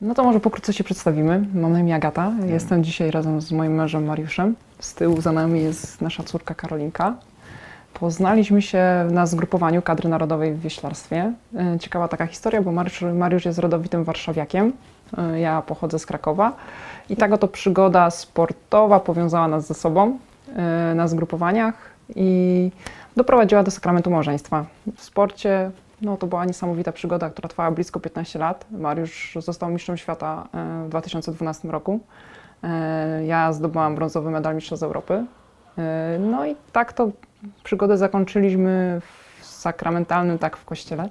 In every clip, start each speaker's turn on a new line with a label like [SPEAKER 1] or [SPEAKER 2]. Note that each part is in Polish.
[SPEAKER 1] No to może pokrótce się przedstawimy. Mam na imię Agata. Jestem dzisiaj razem z moim mężem Mariuszem. Z tyłu za nami jest nasza córka Karolinka. Poznaliśmy się na zgrupowaniu kadry narodowej w wieślarstwie. E, Ciekawa taka historia, bo Mariusz, Mariusz jest rodowitym warszawiakiem. E, Ja pochodzę z Krakowa. I tak oto przygoda sportowa powiązała nas ze sobą e, na zgrupowaniach i doprowadziła do sakramentu małżeństwa. W sporcie no, to była niesamowita przygoda, która trwała blisko 15 lat. Mariusz został mistrzem świata e, w 2012 roku. E, Ja zdobyłam brązowy medal Mistrzostw Europy. E, No i tak to przygodę zakończyliśmy w sakramentalnym, tak w kościele.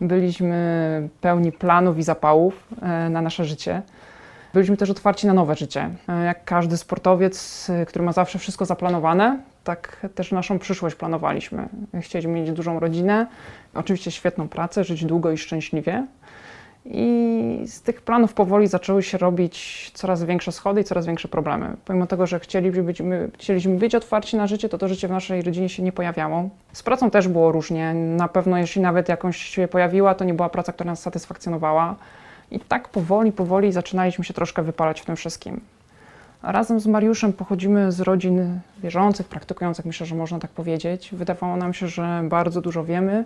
[SPEAKER 1] Byliśmy pełni planów i zapałów na nasze życie. Byliśmy też otwarci na nowe życie. Jak każdy sportowiec, który ma zawsze wszystko zaplanowane, tak też naszą przyszłość planowaliśmy. Chcieliśmy mieć dużą rodzinę, oczywiście świetną pracę, żyć długo i szczęśliwie. I z tych planów powoli zaczęły się robić coraz większe schody i coraz większe problemy. Pomimo tego, że chcieliśmy być, my, chcieliśmy być otwarci na życie, to to życie w naszej rodzinie się nie pojawiało. Z pracą też było różnie. Na pewno, jeśli nawet jakąś się pojawiła, to nie była praca, która nas satysfakcjonowała. I tak powoli, powoli zaczynaliśmy się troszkę wypalać w tym wszystkim. Razem z Mariuszem pochodzimy z rodzin wierzących, praktykujących, myślę, że można tak powiedzieć. Wydawało nam się, że bardzo dużo wiemy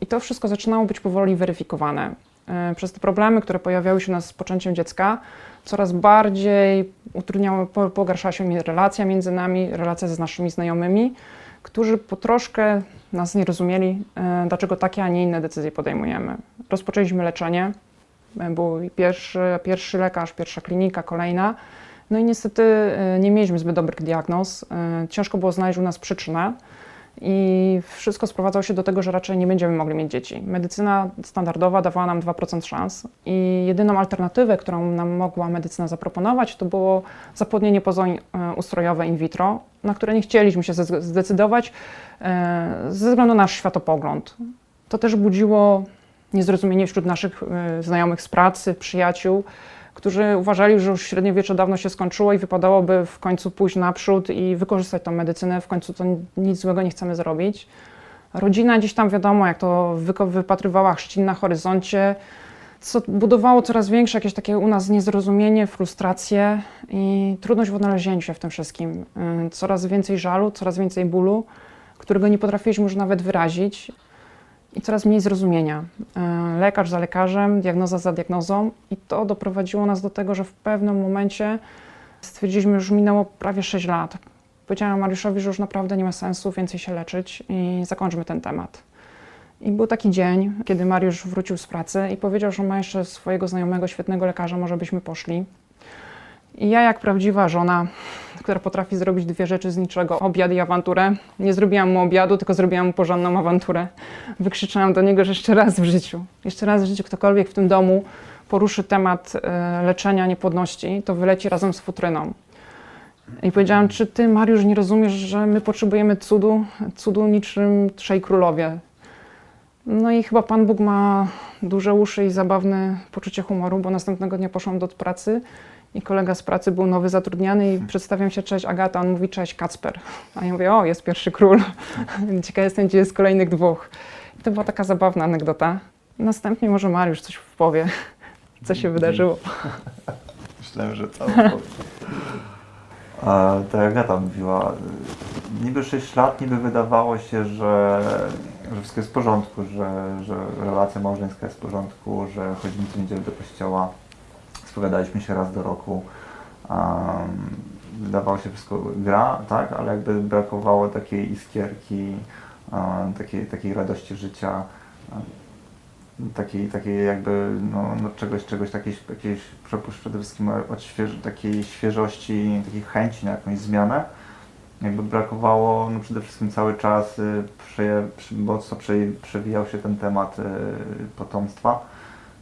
[SPEAKER 1] i to wszystko zaczynało być powoli weryfikowane. E, Przez te problemy, które pojawiały się nas z poczęciem dziecka, coraz bardziej utrudniało, po- pogarszała się relacja między nami, relacja z naszymi znajomymi, którzy po troszkę nas nie rozumieli, e, dlaczego takie, a nie inne decyzje podejmujemy. Rozpoczęliśmy leczenie. E, Był pierwszy, pierwszy lekarz, pierwsza klinika, kolejna. No i niestety e, nie mieliśmy zbyt dobrych diagnoz. E, Ciężko było znaleźć u nas przyczynę. I wszystko sprowadzało się do tego, że raczej nie będziemy mogli mieć dzieci. Medycyna standardowa dawała nam 2% szans i jedyną alternatywę, którą nam mogła medycyna zaproponować, to było zapłodnienie pozoi e, in vitro, na które nie chcieliśmy się zde- zdecydować ze względu na nasz światopogląd. To też budziło niezrozumienie wśród naszych znajomych z pracy, przyjaciół, którzy uważali, że już średniowiecze dawno się skończyło i wypadałoby w końcu pójść naprzód i wykorzystać tą medycynę. W końcu to nic złego nie chcemy zrobić. Rodzina gdzieś tam wiadomo, jak to wypatrywała chrzcin na horyzoncie, co budowało coraz większe jakieś takie u nas niezrozumienie, frustrację i trudność w odnalezieniu się w tym wszystkim. Yy, Coraz więcej żalu, coraz więcej bólu, którego nie potrafiliśmy już nawet wyrazić coraz mniej zrozumienia. E, Lekarz za lekarzem, diagnoza za diagnozą, i to doprowadziło nas do tego, że w pewnym momencie stwierdziliśmy, że już minęło prawie 6 lat. Powiedziałam Mariuszowi, że już naprawdę nie ma sensu więcej się leczyć i zakończmy ten temat. I był taki dzień, kiedy Mariusz wrócił z pracy i powiedział, że ma jeszcze swojego znajomego, świetnego lekarza, może byśmy poszli. I ja, jak prawdziwa żona, która potrafi zrobić dwie rzeczy z niczego, obiad i awanturę, nie zrobiłam mu obiadu, tylko zrobiłam mu porządną awanturę. Wykrzyczałam do niego, że jeszcze raz w życiu, jeszcze raz w życiu ktokolwiek w tym domu poruszy temat e, leczenia niepłodności, to wyleci razem z futryną. I powiedziałam, czy ty, Mariusz, nie rozumiesz, że my potrzebujemy cudu, cudu niczym trzej królowie. No i chyba Pan Bóg ma duże uszy i zabawne poczucie humoru, bo następnego dnia poszłam do pracy i kolega z pracy był nowy zatrudniany i przedstawiam się, cześć Agata, on mówi, cześć Kacper. A ja mówię, o, jest pierwszy król. Ciekawa jestem, gdzie jest kolejnych dwóch. I to była taka zabawna anegdota. Następnie może Mariusz coś powie, co się wydarzyło.
[SPEAKER 2] Myślałem, że powiem. A, jak Agata mówiła, niby 6 lat, niby wydawało się, że, że wszystko jest w porządku, że, że relacja małżeńska jest w porządku, że chodzimy co niedzielę do kościoła, spowiadaliśmy się raz do roku. Um, wydawało się wszystko gra, tak, ale jakby brakowało takiej iskierki, um, takiej, takiej radości życia, um, takiej, takiej jakby no, no czegoś, czegoś takiej, jakiejś przede wszystkim od takiej świeżości, takiej chęci na jakąś zmianę. Jakby brakowało no przede wszystkim cały czas y, prze, przy, mocno prze, przewijał się ten temat y, potomstwa,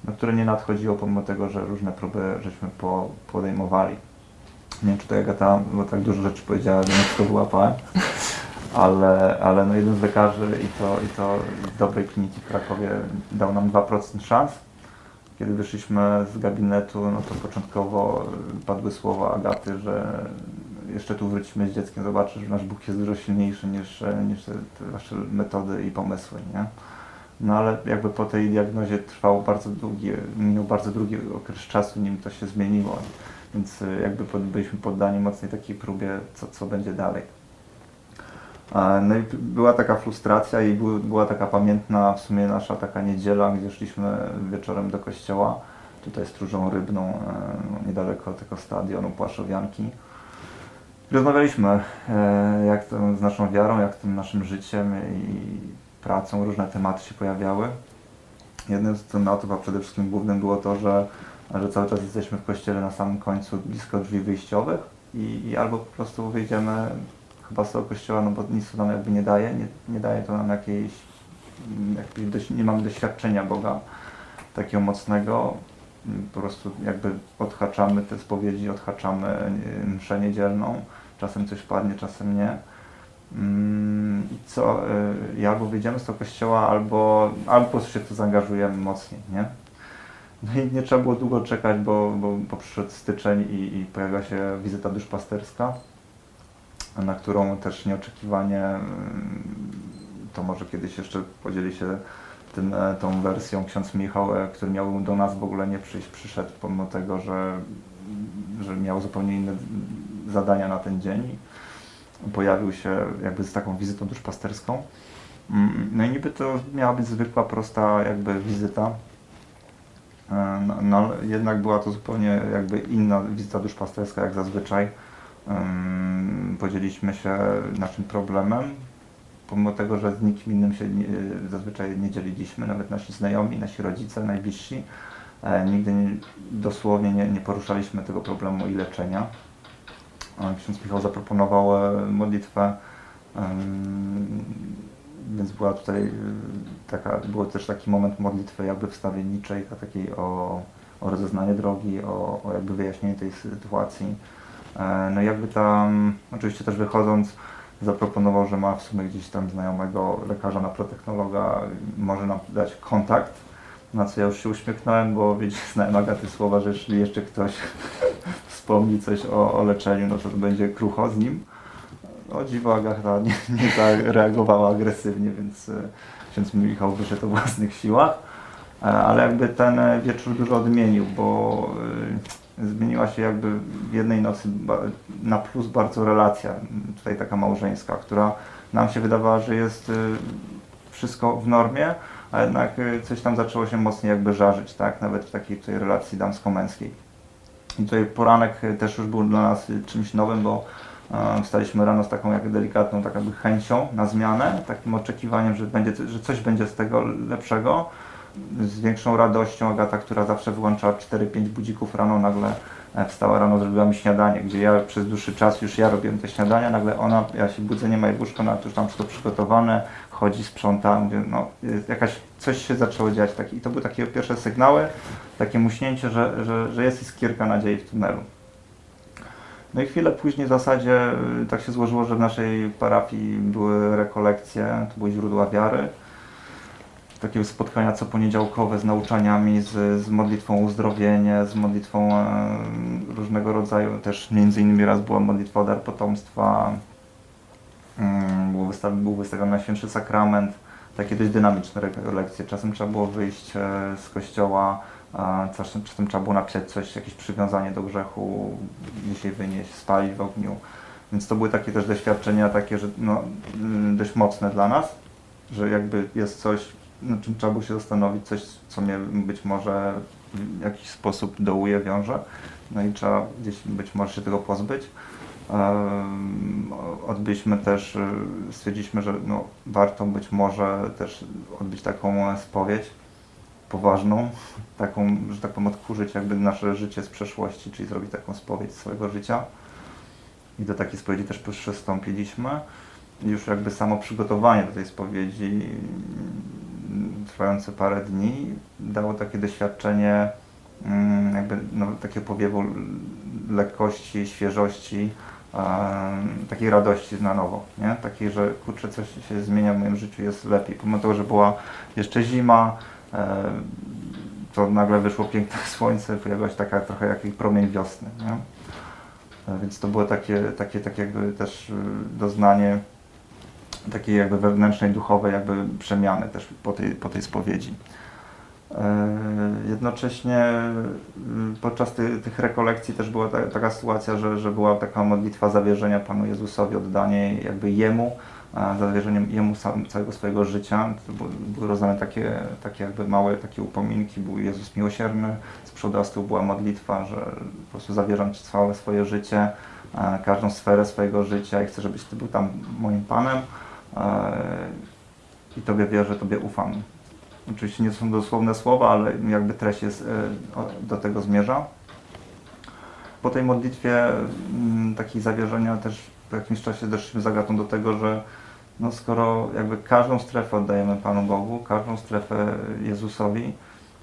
[SPEAKER 2] no, które nie nadchodziło pomimo tego, że różne próby żeśmy po, podejmowali. Nie wiem, czy to Agata, bo tak dużo rzeczy powiedziała, nie wszystko wyłapałem. Ale, ale no jeden z lekarzy i to, i to z dobrej kliniki w Krakowie dał nam 2% szans. Kiedy wyszliśmy z gabinetu, no to początkowo padły słowa Agaty, że jeszcze tu wrócimy z dzieckiem, zobaczysz, że nasz Bóg jest dużo silniejszy niż, niż te, te wasze metody i pomysły, nie? No ale jakby po tej diagnozie trwał bardzo długi, minął bardzo długi okres czasu, nim to się zmieniło. Więc y, jakby byliśmy poddani mocnej takiej próbie, co, co będzie dalej. No i była taka frustracja i był- była taka pamiętna w sumie nasza taka niedziela, gdzie szliśmy wieczorem do kościoła, tutaj stróżą rybną, e, niedaleko tego stadionu Płaszowianki. Rozmawialiśmy, e, jak to z naszą wiarą, jak tym naszym życiem i pracą, różne tematy się pojawiały. Jednym z tematów, a przede wszystkim głównym było to, że, że cały czas jesteśmy w kościele na samym końcu, blisko drzwi wyjściowych i, i albo po prostu wyjdziemy chyba z tego kościoła, no bo nic to nam jakby nie daje, nie, nie daje to nam jakiejś, mm, dość, nie mamy doświadczenia Boga takiego mocnego, Mm, po prostu jakby odhaczamy te spowiedzi, odhaczamy e, mszę niedzielną, czasem coś padnie, czasem nie. Mm, I co, y, albo wyjdziemy z tego kościoła, albo, albo po prostu się to zaangażujemy mocniej, nie? No i nie trzeba było długo czekać, bo, bo, bo przyszedł styczeń i, i pojawiła się wizyta duszpasterska, na którą też nieoczekiwanie, mm, to może kiedyś jeszcze podzieli się tym, e, tą wersją ksiądz Michał, e, który miał do nas w ogóle nie przyjść, przyszedł pomimo tego, że, że miał zupełnie inne zadania na ten dzień. Pojawił się jakby z taką wizytą duszpasterską. Mm, No i niby to miała być zwykła, prosta jakby wizyta. E, No, no jednak była to zupełnie jakby inna wizyta duszpasterska jak zazwyczaj. Ym, Podzieliliśmy się naszym problemem, pomimo tego, że z nikim innym się nie, zazwyczaj nie dzieliliśmy, nawet nasi znajomi, nasi rodzice, najbliżsi. E, Nigdy nie, dosłownie nie, nie poruszaliśmy tego problemu i leczenia. E, Ksiądz Michał zaproponował e, modlitwę, więc była tutaj y, taka, był też taki moment modlitwy jakby wstawienniczej, ta- takiej o, o rozeznanie drogi, o, o jakby wyjaśnienie tej sytuacji. E, No i jakby tam, oczywiście też wychodząc, zaproponował, że ma w sumie gdzieś tam znajomego lekarza na protechnologa, może nam dać kontakt, na co ja już się uśmiechnąłem, bo wiecie, znałem Agaty słowa, że jeśli jeszcze ktoś wspomni coś o, o leczeniu, no to, będzie krucho z nim. O dziwo Agata nie, nie zareagowała agresywnie, więc e, ksiądz Michał wyszedł o własnych siłach. E, Ale jakby ten e, wieczór dużo odmienił, bo zmieniła się jakby w jednej nocy na plus bardzo relacja, tutaj taka małżeńska, która nam się wydawała, że jest wszystko w normie, a jednak coś tam zaczęło się mocniej jakby żarzyć, tak, nawet w takiej relacji damsko-męskiej. Tutaj poranek e, też już był dla nas e, czymś nowym, bo e, wstaliśmy rano z taką jak delikatną tak jakby chęcią na zmianę, takim oczekiwaniem, że, będzie, że coś będzie z tego lepszego. Z większą radością Agata, która zawsze wyłączała 4-5 budzików rano, nagle wstała rano, zrobiła mi śniadanie, gdzie ja przez dłuższy czas już ja robiłem te śniadania, nagle ona, ja się budzę, nie ma łóżko, ona już tam wszystko przygotowane, chodzi, sprząta, mówię, no jakaś, coś się zaczęło dziać taki, i to były takie pierwsze sygnały, takie muśnięcie, że, że, że jest iskierka nadziei w tunelu. No i chwilę później w zasadzie y, tak się złożyło, że w naszej parafii były rekolekcje, to były źródła wiary. Takie spotkania co poniedziałkowe z nauczaniami, z, z modlitwą uzdrowienie, z modlitwą e, różnego rodzaju, też między innymi raz była modlitwa o dar potomstwa, mm, był, wystaw, był wystawiony Świętszy Sakrament, takie dość dynamiczne rekolekcje. Czasem trzeba było wyjść e, z kościoła, a czasem, czasem trzeba było napisać coś, jakieś przywiązanie do grzechu, je wynieść, spalić w ogniu. Więc to były takie też doświadczenia takie, że no, mm, dość mocne dla nas, że jakby jest coś, na czym trzeba było się zastanowić, coś, co mnie być może w jakiś sposób dołuje, wiąże. No i trzeba gdzieś być może się tego pozbyć. Odbyliśmy też, y, stwierdziliśmy, że no, warto być może też odbyć taką spowiedź poważną, taką, że tak powiem, odkurzyć jakby nasze życie z przeszłości, czyli zrobić taką spowiedź swojego życia. I do takiej spowiedzi też przystąpiliśmy. Już jakby samo przygotowanie do tej spowiedzi, mm, trwające parę dni, dało takie doświadczenie mm, jakby no, takiego powiewu lekkości, świeżości, takiej radości na nowo, nie? Takiej, że kurczę, coś się zmienia w moim życiu, jest lepiej. Pomimo tego, że była jeszcze zima, e, to nagle wyszło piękne słońce, pojawiła się taka trochę jakiś promień wiosny, nie? E, Więc to było takie, takie, takie jakby też y, doznanie takiej jakby wewnętrznej, duchowej jakby przemiany też po tej, po tej spowiedzi. E, Jednocześnie mm, podczas ty, tych rekolekcji też była ta, taka sytuacja, że, że była taka modlitwa zawierzenia Panu Jezusowi, oddanie jakby Jemu, zawierzeniem Jemu sam, całego swojego życia. Były, rozdane takie, takie jakby małe takie upominki, był Jezus miłosierny, z przodu była modlitwa, że po prostu zawierzam Ci całe swoje życie, każdą sferę swojego życia i chcę, żebyś Ty był tam moim Panem e, i Tobie wierzę, Tobie ufam. Oczywiście nie są dosłowne słowa, ale jakby treść jest, e, do tego zmierza. Po tej modlitwie mm, takiej zawierzenia też po jakimś czasie doszliśmy z do tego, że no skoro jakby każdą strefę oddajemy Panu Bogu, każdą strefę Jezusowi,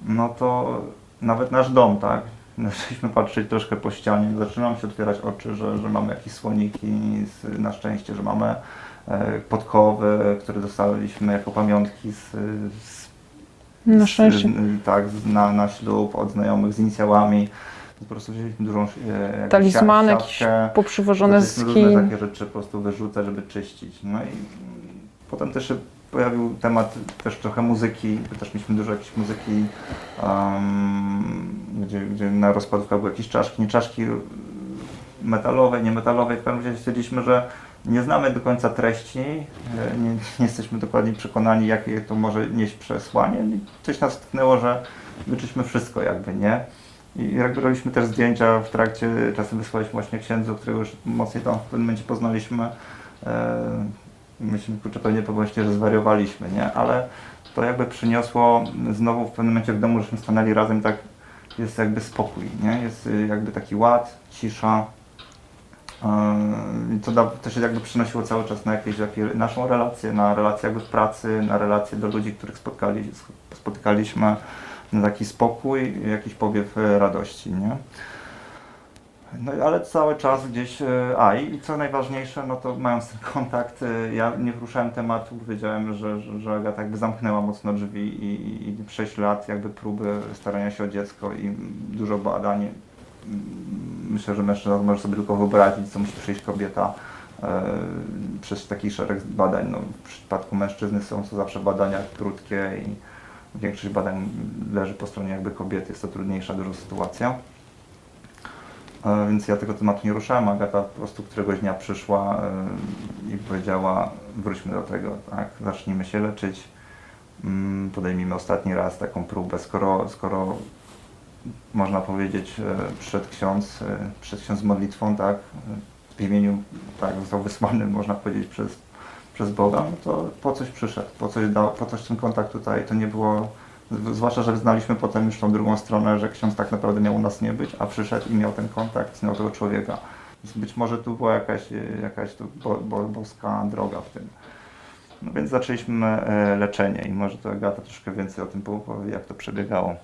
[SPEAKER 2] no to nawet nasz dom, tak? Zaczęliśmy patrzeć troszkę po ścianie, zaczynam się otwierać oczy, że, że mamy jakieś słoniki, na szczęście, że mamy e, podkowy, które dostaliśmy jako pamiątki z, z
[SPEAKER 1] Na szczęście.
[SPEAKER 2] tak, na, na ślub od znajomych z inicjałami. Po prostu wzięliśmy dużą e,
[SPEAKER 1] Talizmany jakieś poprzywożone z Chin.
[SPEAKER 2] takie rzeczy po prostu wyrzucać, żeby czyścić. No i potem też się pojawił temat też trochę muzyki, też mieliśmy dużo jakiejś muzyki, um, gdzie, gdzie na rozkładówkach były jakieś czaszki, nie czaszki metalowe, niemetalowe. W pewnym razie stwierdziliśmy, że nie znamy do końca treści, e, nie, nie jesteśmy dokładnie przekonani, jakie to może nieść przesłanie. I coś nas tknęło, że wyczyśmy wszystko jakby, nie? I jakby robiliśmy też zdjęcia w trakcie, czasem wysłaliśmy właśnie księdzu, którego już mocniej tam w pewnym momencie poznaliśmy. E, Myślimy, kurczę, pewnie to właśnie, że zwariowaliśmy, nie? Ale to jakby przyniosło znowu w pewnym momencie w domu, żeśmy stanęli razem tak jest jakby spokój, nie? Jest jakby taki ład, cisza. Yy, I to, to się jakby przenosiło cały czas na jakieś, naszą relację, na relacje jakby w pracy, na relacje do ludzi, których spotkali, spotykaliśmy, na taki spokój, jakiś powiew e, radości, nie? No ale cały czas gdzieś, e, a i, co najważniejsze, no to mając ten kontakt, e, ja nie poruszałem tematu, wiedziałem, że, że, że Agata jakby zamknęła mocno drzwi i, i 6 lat jakby próby starania się o dziecko i dużo badań. Myślę, że mężczyzna może sobie tylko wyobrazić, co musi przejść kobieta e, przez taki szereg badań. No, w przypadku mężczyzny są to zawsze badania krótkie i większość badań leży po stronie jakby kobiety, jest to trudniejsza dużo sytuacja. E, Więc ja tego tematu nie ruszałem. Agata po prostu któregoś dnia przyszła e, i powiedziała, wróćmy do tego, tak? zacznijmy się leczyć, mm, podejmijmy ostatni raz taką próbę, skoro, skoro można powiedzieć, e, przyszedł ksiądz, e, przyszedł ksiądz modlitwą, tak, e, w imieniu, tak, został wysłany, można powiedzieć, przez, przez Boga, no to po coś przyszedł, po coś dał, po coś ten kontakt tutaj, to nie było, zwłaszcza, że znaliśmy potem już tą drugą stronę, że ksiądz tak naprawdę miał u nas nie być, a przyszedł i miał ten kontakt, znał tego człowieka. Więc być może tu była jakaś, jakaś tu bo, bo, boska droga w tym. No więc zaczęliśmy leczenie i może to Agata troszkę więcej o tym powie, jak to przebiegało.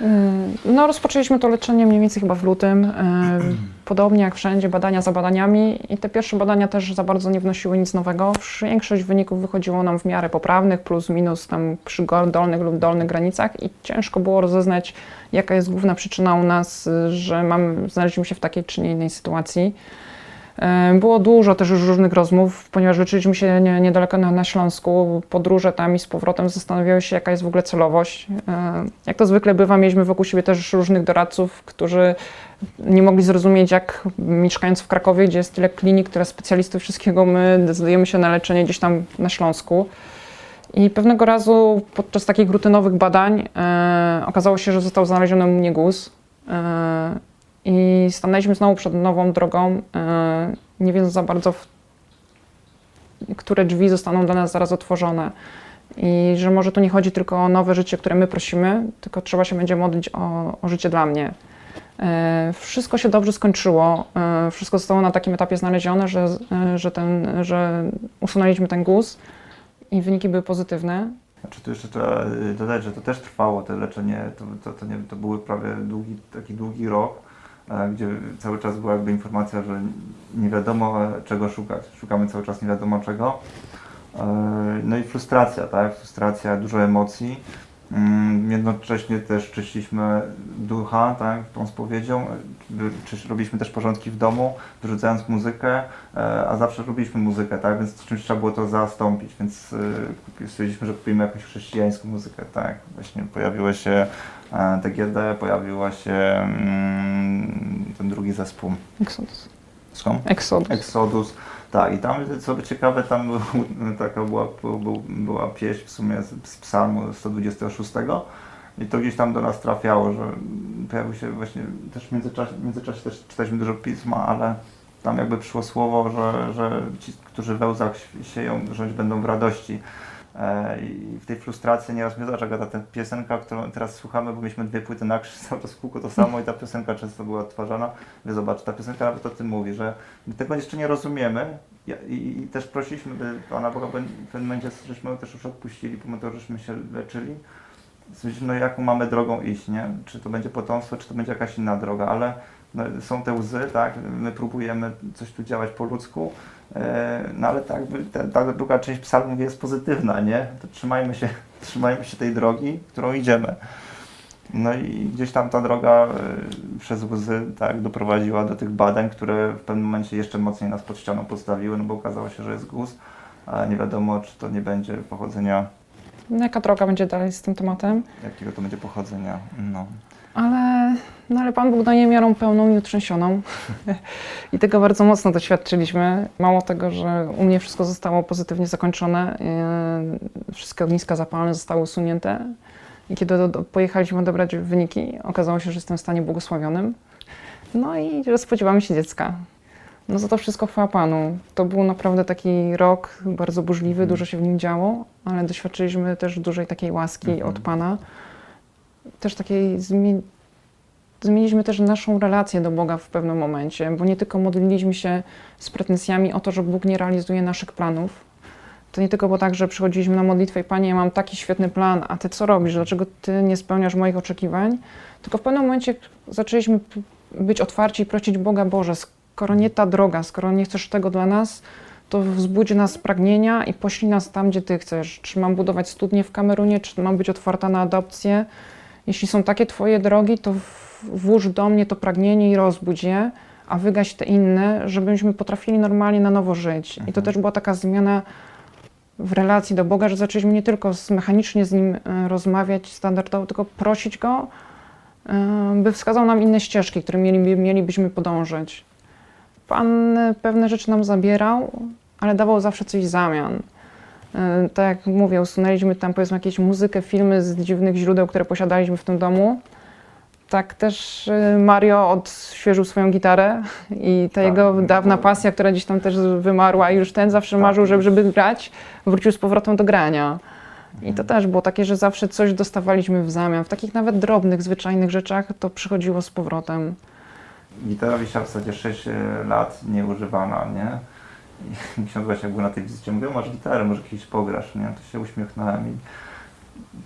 [SPEAKER 1] Yy, No, rozpoczęliśmy to leczenie mniej więcej chyba w lutym. Yy, Podobnie jak wszędzie, badania za badaniami i te pierwsze badania też za bardzo nie wnosiły nic nowego. Większość wyników wychodziło nam w miarę poprawnych, plus minus tam przy dolnych lub dolnych granicach i ciężko było rozeznać, jaka jest główna przyczyna u nas, yy, że znaleźliśmy się w takiej czy innej sytuacji. Yy, Było dużo też już różnych rozmów, ponieważ leczyliśmy się nie, niedaleko na, na Śląsku. Podróże tam i z powrotem zastanawiały się, jaka jest w ogóle celowość. Yy, Jak to zwykle bywa, mieliśmy wokół siebie też różnych doradców, którzy nie mogli zrozumieć, jak mieszkając w Krakowie, gdzie jest tyle klinik, tyle specjalistów, wszystkiego, my decydujemy się na leczenie gdzieś tam na Śląsku. I pewnego razu podczas takich rutynowych badań e, okazało się, że został znaleziony u mnie guz. E, I stanęliśmy znowu przed nową drogą, e, nie wiedząc za bardzo, które drzwi zostaną dla nas zaraz otworzone. I że może tu nie chodzi tylko o nowe życie, które my prosimy, tylko trzeba się będzie modlić o, o życie dla mnie. E, Wszystko się dobrze skończyło. E, Wszystko zostało na takim etapie znalezione, że, że, ten, że usunęliśmy ten guz i wyniki były pozytywne.
[SPEAKER 2] Znaczy tu jeszcze trzeba dodać, że to też trwało, to leczenie, to, to, to, nie, to prawie długi, taki długi rok, gdzie cały czas była jakby informacja, że nie wiadomo czego szukać. Szukamy cały czas nie wiadomo czego. E, No i frustracja, tak? Frustracja, dużo emocji. Mm, Jednocześnie też czyściliśmy ducha, tak, tą spowiedzią, robiliśmy też porządki w domu, wyrzucając muzykę, e, a zawsze lubiliśmy muzykę, tak, więc czymś trzeba było to zastąpić, więc e, stwierdziliśmy, że kupimy jakąś chrześcijańską muzykę, tak, właśnie pojawiło się TGD, pojawiła się mm, drugi zespół,
[SPEAKER 1] Exodus.
[SPEAKER 2] skąd?
[SPEAKER 1] Exodus.
[SPEAKER 2] Exodus. Tak, i tam, co ciekawe, tam był, taka była, był, była pieśń w sumie z, z psalmu 126 i to gdzieś tam do nas trafiało, że pojawił się właśnie, też w międzyczasie, w międzyczasie też czytaliśmy dużo pisma, ale tam jakby przyszło słowo, że, że ci, którzy we łzach sieją, rządź będą w radości. E, I w tej frustracji nieraz mnie zaczęła ta piosenka, którą teraz słuchamy, bo mieliśmy dwie płyty na krzyż, cały czas kółko to samo i ta piosenka często była odtwarzana. Wy zobacz, ta piosenka nawet o tym mówi, że my tego jeszcze nie rozumiemy i, i też prosiliśmy by Pana Boga, bo w pewnym momencie żeśmy też już odpuścili, pomimo żeśmy się leczyli. No jaką mamy drogą iść, nie? Czy to będzie potomstwo, czy to będzie jakaś inna droga, ale są te łzy, tak? My próbujemy coś tu działać po ludzku, e, no ale tak, ta, druga część psalmu jest pozytywna, nie? To trzymajmy się, trzymajmy się tej drogi, którą idziemy. No i gdzieś tam ta droga e, przez łzy tak, doprowadziła do tych badań, które w pewnym momencie jeszcze mocniej nas pod ścianą postawiły, no bo okazało się, że jest guz, a nie wiadomo, czy to nie będzie pochodzenia,
[SPEAKER 1] No, Jaka droga będzie dalej z tym tematem?
[SPEAKER 2] jakiego to będzie pochodzenia. No.
[SPEAKER 1] Ale, no ale Pan Bóg daje miarą pełną i utrzęsioną. I tego bardzo mocno doświadczyliśmy. Mało tego, że u mnie wszystko zostało pozytywnie zakończone, yy, wszystkie ogniska zapalne zostały usunięte. I kiedy do, do, pojechaliśmy odebrać wyniki, okazało się, że jestem w stanie błogosławionym. No i że spodziewamy się dziecka. No za to wszystko chwała Panu. To był naprawdę taki rok bardzo burzliwy, dużo się w nim działo, ale doświadczyliśmy też dużej takiej łaski
[SPEAKER 2] Mhm.
[SPEAKER 1] od Pana. Też takiej zmi- zmieniliśmy też naszą relację do Boga w pewnym momencie, bo nie tylko modliliśmy się z pretensjami o to, że Bóg nie realizuje naszych planów. To nie tylko było tak, że przychodziliśmy na modlitwę i Panie, ja mam taki świetny plan, a Ty co robisz? Dlaczego Ty nie spełniasz moich oczekiwań? Tylko w pewnym momencie zaczęliśmy być otwarci i prosić Boga, Boże, skoro nie ta droga, skoro nie chcesz tego dla nas, to wzbudzi nas pragnienia i poślij nas tam, gdzie Ty chcesz. Czy mam budować studnie w Kamerunie, czy mam być otwarta na adopcję? Jeśli są takie Twoje drogi, to włóż do mnie to pragnienie i rozbudź je, a wygaś te inne, żebyśmy potrafili normalnie na nowo żyć. I to
[SPEAKER 2] Mhm.
[SPEAKER 1] też była taka zmiana w relacji do Boga, że zaczęliśmy nie tylko z, mechanicznie z Nim e, rozmawiać standardowo, tylko prosić Go, e, by wskazał nam inne ścieżki, które mieli, mielibyśmy podążyć. Pan e, pewne rzeczy nam zabierał, ale dawał zawsze coś w zamian. Tak jak mówię, usunęliśmy tam powiedzmy jakieś muzykę, filmy z dziwnych źródeł, które posiadaliśmy w tym domu. Tak też e, Mario odświeżył swoją gitarę i ta
[SPEAKER 2] Tak,
[SPEAKER 1] jego
[SPEAKER 2] no
[SPEAKER 1] dawna pasja, która gdzieś tam też wymarła i już ten zawsze
[SPEAKER 2] Tak,
[SPEAKER 1] marzył, żeby,
[SPEAKER 2] już-
[SPEAKER 1] żeby grać, wrócił z powrotem do grania. I to
[SPEAKER 2] Mhm.
[SPEAKER 1] też było takie, że zawsze coś dostawaliśmy w zamian. W takich nawet drobnych, zwyczajnych rzeczach to przychodziło z powrotem.
[SPEAKER 2] Gitara wisiała w zasadzie 6 lat nieużywana, nie? I ksiądz właśnie był na tej wizycie, mówił, masz gitarę, może kiedyś pograsz, nie? To się uśmiechnąłem i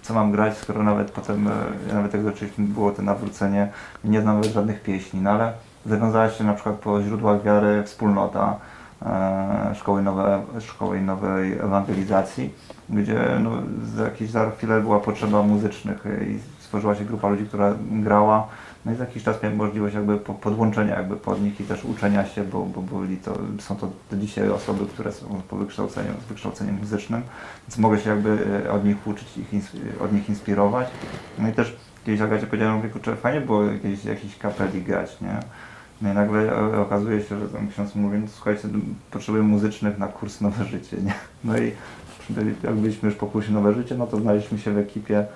[SPEAKER 2] co mam grać, skoro nawet potem, e, nawet jak zaczęliśmy, było to nawrócenie, nie znam nawet żadnych pieśni, no ale zawiązała się na przykład po źródłach wiary wspólnota e, szkoły, nowe, szkoły nowej ewangelizacji, gdzie no, za jakiś za chwilę była potrzeba muzycznych i stworzyła się grupa ludzi, która grała. No i za jakiś czas miałem możliwość jakby po- podłączenia jakby pod nich i też uczenia się, bo, bo byli to, są to dzisiaj osoby, które są po wykształceniu, z wykształceniem muzycznym, więc mogę się jakby e, od nich uczyć, ich, ins- od nich inspirować. No i też kiedyś Agacie powiedziałem, mówię, kurczę, fajnie było jakieś, jakiś kapeli grać, nie? No i nagle e, okazuje się, że tam ksiądz mówi, no, słuchajcie, no, potrzebuję muzycznych na kurs Nowe Życie, nie? No i jak byliśmy już po kursie Nowe Życie, no to znaleźliśmy się w ekipie e,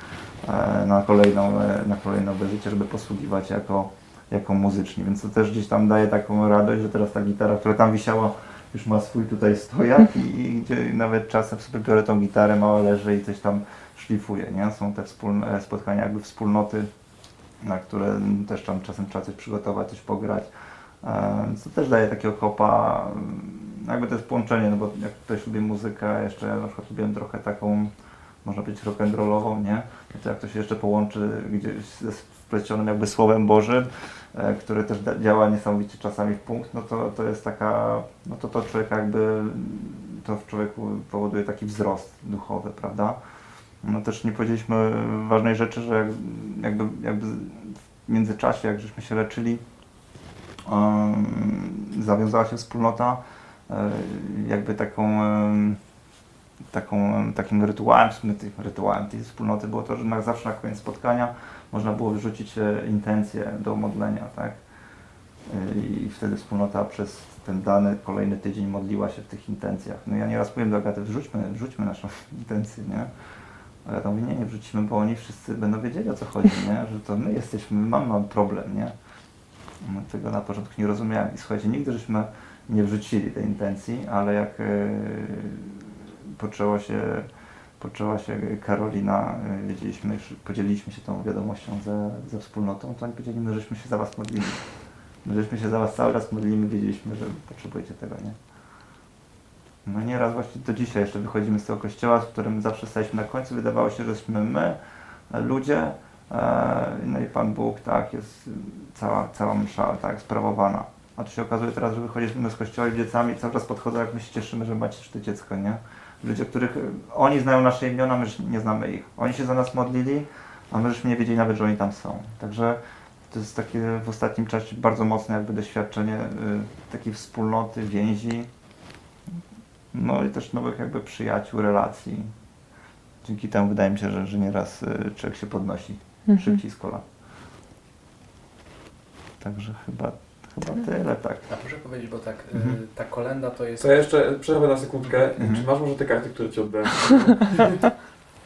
[SPEAKER 2] na kolejną, e, na kolejne Nowe Życie, żeby posługiwać jako, jako muzyczni, więc to też gdzieś tam daje taką radość, że teraz ta gitara, która tam wisiała, już ma swój tutaj stojak i, i nawet czasem sobie biorę tą gitarę, mała leży i coś tam szlifuję, nie? Są te wspólne spotkania jakby wspólnoty, na które też tam czasem trzeba coś przygotować, coś pograć. E, Co też daje takiego kopa, mm, jakby to jest połączenie, no bo jak ktoś lubi muzykę, jeszcze ja na przykład lubiłem trochę taką, można powiedzieć rock'n'rollową, nie? To jak to się jeszcze połączy gdzieś ze wplecionym jakby Słowem Bożym, e, które też działa niesamowicie czasami w punkt, no to, to jest taka, no to to człowieka jakby, to w człowieku powoduje taki wzrost duchowy, prawda? No też nie powiedzieliśmy ważnej rzeczy, że jak, jakby, jakby w międzyczasie, jak żeśmy się leczyli, em, zawiązała się wspólnota, e, jakby taką, em, taką, takim rytuałem, w sumie tym rytuałem tej wspólnoty było to, że na, zawsze na koniec spotkania można było wrzucić e, intencje do modlenia, tak? I wtedy wspólnota przez ten dany kolejny tydzień modliła się w tych intencjach. No ja nieraz powiem do Agaty, wrzućmy, wrzućmy naszą intencję, nie? Ale mówię, nie, nie wrzucimy, bo oni wszyscy będą wiedzieli o co chodzi, nie? Że to my jesteśmy, my mamy mamy problem, nie? No, tego na początku nie rozumiałem. I słuchajcie, nigdy żeśmy nie wrzucili tej intencji, ale jak e, poczęło się, poczęła się Karolina, e, wiedzieliśmy, podzieliliśmy się tą wiadomością ze, ze wspólnotą, to oni powiedzieli, my żeśmy się za was modlili. My żeśmy się za was cały czas modlili, wiedzieliśmy, że potrzebujecie tego, nie? No nieraz właśnie do dzisiaj jeszcze wychodzimy z tego kościoła, z którym zawsze staliśmy na końcu. Wydawało się, że jesteśmy my, e, ludzie, e, no i Pan Bóg, tak, jest cała, cała msza, tak, sprawowana. A tu się okazuje teraz, że wychodzimy z kościoła i dziecami cały czas podchodzą, jak my się cieszymy, że macie to dziecko, nie? Ludzie, których oni znają nasze imiona, my nie znamy ich. Oni się za nas modlili, a my żeśmy nie wiedzieli nawet, że oni tam są. Także to jest takie w ostatnim czasie bardzo mocne jakby doświadczenie y, takiej wspólnoty, więzi, no i też nowych jakby przyjaciół, relacji. Dzięki temu wydaje mi się, że, że nieraz y, człowiek się podnosi
[SPEAKER 1] Mhm.
[SPEAKER 2] szybciej z kolan. Także chyba, chyba tyle, tak.
[SPEAKER 3] A proszę powiedzieć, bo tak, y,
[SPEAKER 2] Mhm.
[SPEAKER 3] ta kolenda to jest...
[SPEAKER 4] To ja jeszcze przerwę na sekundkę.
[SPEAKER 2] Mhm.
[SPEAKER 4] Czy masz może te karty, które ci oddałem?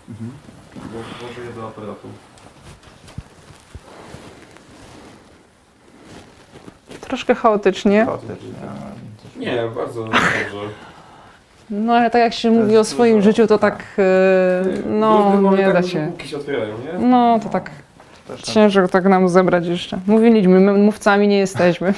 [SPEAKER 2] Mhm.
[SPEAKER 4] Włożę je do aparatu.
[SPEAKER 1] Troszkę chaotycznie.
[SPEAKER 2] Chaotycznie,
[SPEAKER 4] Nie, bardzo dobrze.
[SPEAKER 1] No ale tak jak się mówi o swoim
[SPEAKER 2] dużo,
[SPEAKER 1] życiu, to
[SPEAKER 2] tak.
[SPEAKER 1] tak, e, no nie da się.
[SPEAKER 4] Się otwierają, nie?
[SPEAKER 1] No to tak
[SPEAKER 2] Też
[SPEAKER 1] ciężko tak nam zebrać jeszcze. Mówiliśmy, my mówcami nie jesteśmy.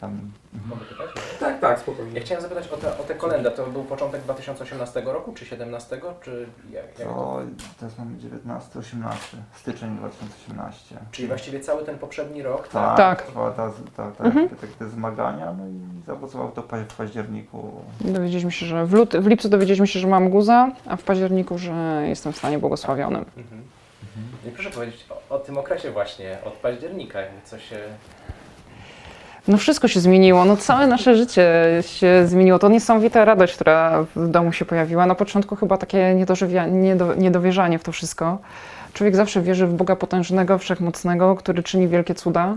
[SPEAKER 2] tam,
[SPEAKER 3] Mogę pytać?
[SPEAKER 4] Tak, tak,
[SPEAKER 3] Ja
[SPEAKER 4] spokojnie.
[SPEAKER 3] chciałem zapytać o tę o tę kolendę. To był początek 2018 roku, czy 17, czy jak? jak to?
[SPEAKER 2] to teraz mamy 19, 18, styczeń 2018.
[SPEAKER 3] Czyli właściwie cały ten poprzedni rok,
[SPEAKER 2] Tak,
[SPEAKER 1] Tak.
[SPEAKER 2] trwała ta, ta, ta,
[SPEAKER 1] Mhm.
[SPEAKER 2] te, te zmagania, no i zaowocowało to pa- w październiku.
[SPEAKER 1] Dowiedzieliśmy się, że w, lut, w lipcu dowiedzieliśmy się, że mam guza, a w październiku, że jestem w stanie błogosławionym.
[SPEAKER 3] Mhm. I proszę powiedzieć o, o tym okresie właśnie, od października, co się...
[SPEAKER 1] No wszystko się zmieniło, no całe nasze życie się zmieniło. To niesamowita radość, która w domu się pojawiła. Na początku chyba takie niedo, niedowierzanie w to wszystko. Człowiek zawsze wierzy w Boga potężnego, wszechmocnego, który czyni wielkie cuda.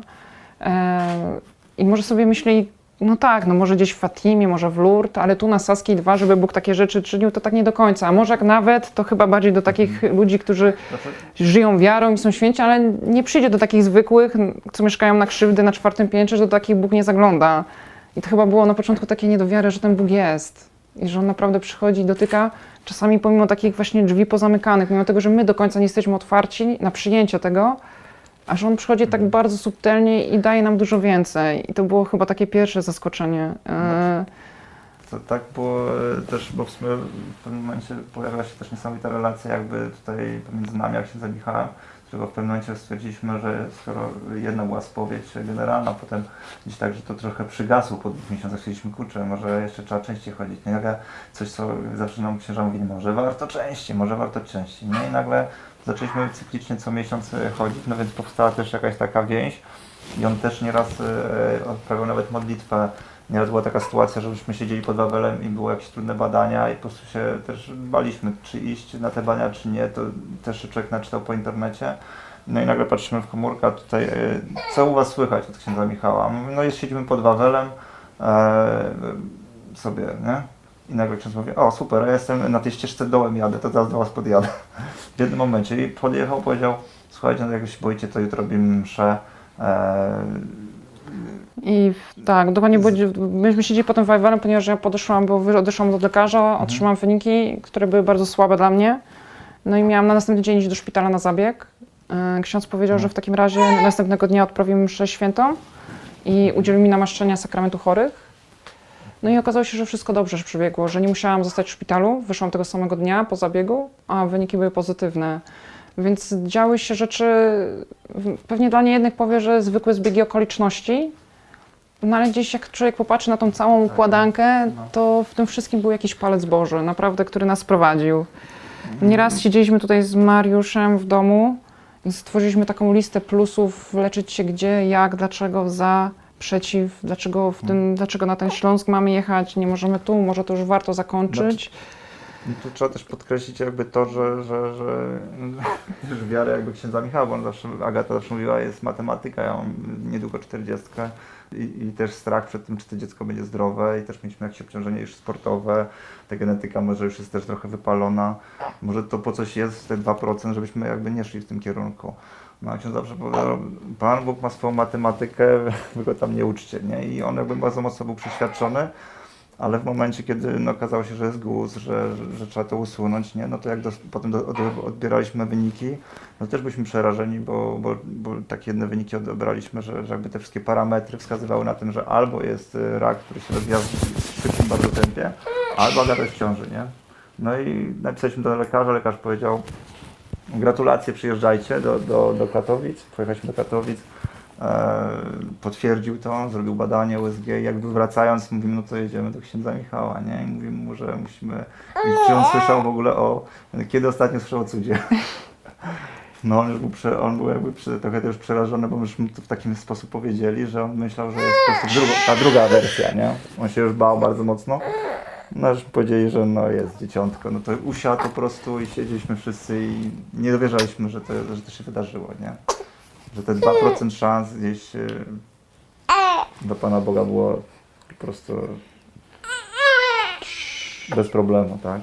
[SPEAKER 1] E, I może sobie myśli, no tak, no może gdzieś w Fatimie, może w Lourdes, ale tu na Saskiej 2, żeby Bóg takie rzeczy czynił, to tak nie do końca. A może jak nawet, to chyba bardziej do takich ludzi, którzy
[SPEAKER 2] Znaczy,
[SPEAKER 1] żyją wiarą i są święci, ale nie przyjdzie do takich zwykłych, co mieszkają na krzywdy na czwartym piętrze, że do takich Bóg nie zagląda. I to chyba było na początku takie niedowiary, że ten Bóg jest. I że On naprawdę przychodzi i dotyka, czasami pomimo takich właśnie drzwi pozamykanych, mimo tego, że my do końca nie jesteśmy otwarci na przyjęcie tego, a że On przychodzi tak bardzo subtelnie i daje nam dużo więcej. I to było chyba takie pierwsze zaskoczenie. E,
[SPEAKER 2] To tak było e, też, bo w sumie w pewnym momencie pojawiła się też niesamowita relacja jakby tutaj pomiędzy nami, jak się zamichałem, z którego w pewnym momencie stwierdziliśmy, że skoro jedna była spowiedź generalna, potem gdzieś tak, że to trochę przygasło po dwóch miesiącach, chcieliśmy, kurczę, może jeszcze trzeba częściej chodzić. Nie? Nagle coś, co zawsze nam księża mówili, może warto częściej, może warto częściej. Nie? I nagle zaczęliśmy cyklicznie co miesiąc e, chodzić, no więc powstała też jakaś taka więź i on też nieraz e, odprawiał nawet modlitwę Nieraz była taka sytuacja, że siedzieli pod Wawelem i były jakieś trudne badania i po prostu się też baliśmy, czy iść na te badania, czy nie. To też człowiek naczytał po internecie. No i nagle patrzymy w komórkę, tutaj, e, co u Was słychać od księdza Michała? No i siedzimy pod Wawelem e, sobie, nie? I nagle ksiądz mówi, o super, ja jestem na tej ścieżce dołem jadę, to teraz do Was podjadę. W jednym momencie i podjechał, powiedział, słuchajcie, no jak się boicie, to jutro robimy mszę. E,
[SPEAKER 1] I w, tak, dokładnie, bo myśmy siedzieli potem w Wajwalem, ponieważ ja podeszłam, bo odeszłam do lekarza, otrzymałam wyniki, które były bardzo słabe dla mnie. No i miałam na następny dzień iść do szpitala na zabieg. E, Ksiądz powiedział, że w takim razie następnego dnia odprawimy mszę świętą i udzielił mi namaszczenia sakramentu chorych. No i okazało się, że wszystko dobrze że przebiegło, że nie musiałam zostać w szpitalu. Wyszłam tego samego dnia po zabiegu, a wyniki były pozytywne. Więc działy się rzeczy, pewnie dla niejednych powie, że zwykłe zbiegi okoliczności, no ale gdzieś jak człowiek popatrzy na tą całą układankę,
[SPEAKER 2] no.
[SPEAKER 1] to w tym wszystkim był jakiś palec Boży, naprawdę, który nas prowadził. Nieraz siedzieliśmy tutaj z Mariuszem w domu i stworzyliśmy taką listę plusów, leczyć się gdzie, jak, dlaczego, za, przeciw, dlaczego, w tym, dlaczego na ten Śląsk mamy jechać, nie możemy tu, może to już warto zakończyć.
[SPEAKER 2] Tu trzeba też podkreślić jakby to, że, że, że też wiarę jakby księdza Michała, bo on zawsze, Agata zawsze mówiła, jest matematyka, ja mam niedługo 40 i, i też strach przed tym, czy to dziecko będzie zdrowe i też mieliśmy jakieś obciążenie już sportowe, ta genetyka może już jest też trochę wypalona, może to po coś jest, te 2%, żebyśmy jakby nie szli w tym kierunku. No, ksiądz zawsze powiedział, Pan Bóg ma swoją matematykę, wy go tam nie uczcie, nie? I on jakby bardzo mocno był przeświadczony, ale w momencie, kiedy no, okazało się, że jest guz, że, że, trzeba to usunąć, nie? no to jak dos- potem do, od, odbieraliśmy wyniki, no też byliśmy przerażeni, bo, bo, bo takie jedne wyniki odebraliśmy, że, że jakby te wszystkie parametry wskazywały na tym, że albo jest y, rak, który się rozwija w szybkim bardzo tempie, albo Agata jest w ciąży, nie? No i napisaliśmy do lekarza, lekarz powiedział, gratulacje, przyjeżdżajcie do, do, do Katowic, pojechaliśmy do Katowic, potwierdził to, zrobił badanie USG i jakby wracając mówimy, no to jedziemy do księdza Michała, nie? I mówimy mu, że musimy, i czy on słyszał w ogóle o, kiedy ostatnio słyszał o cudzie? No on już był, prze, on był jakby prze, trochę też przerażony, bo myśmy to w taki sposób powiedzieli, że on myślał, że jest po prostu ta druga wersja, nie? On się już bał bardzo mocno. No już powiedzieli, że no jest dzieciątko, no to usiadł po prostu i siedzieliśmy wszyscy i nie dowierzaliśmy, że to, że to się wydarzyło, nie? Że te 2% szans gdzieś e, do Pana Boga było po prostu bez problemu, tak?